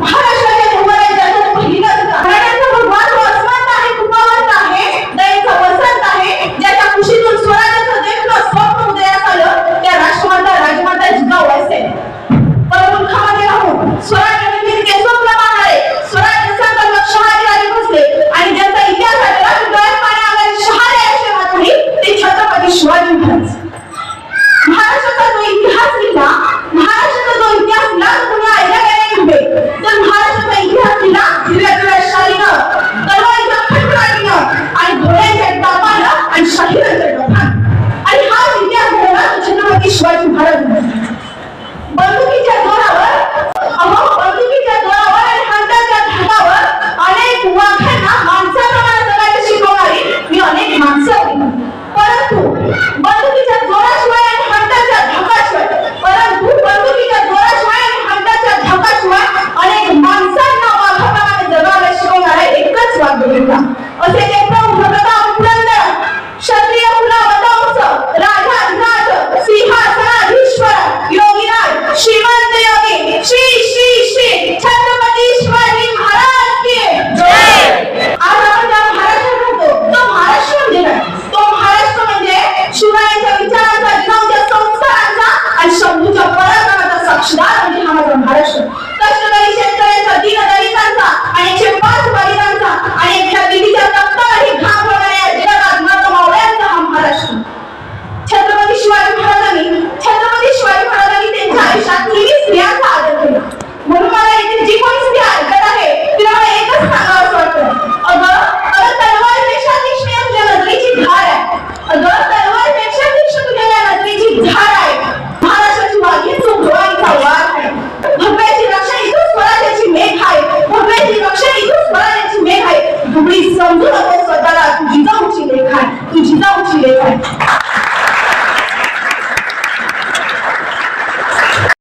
মহারাজ आणि माझा महाराष्ट्र कष्टकरी शेतकऱ्यांचा दिन दलितांचा आणि एकशे पाच बालिकांचा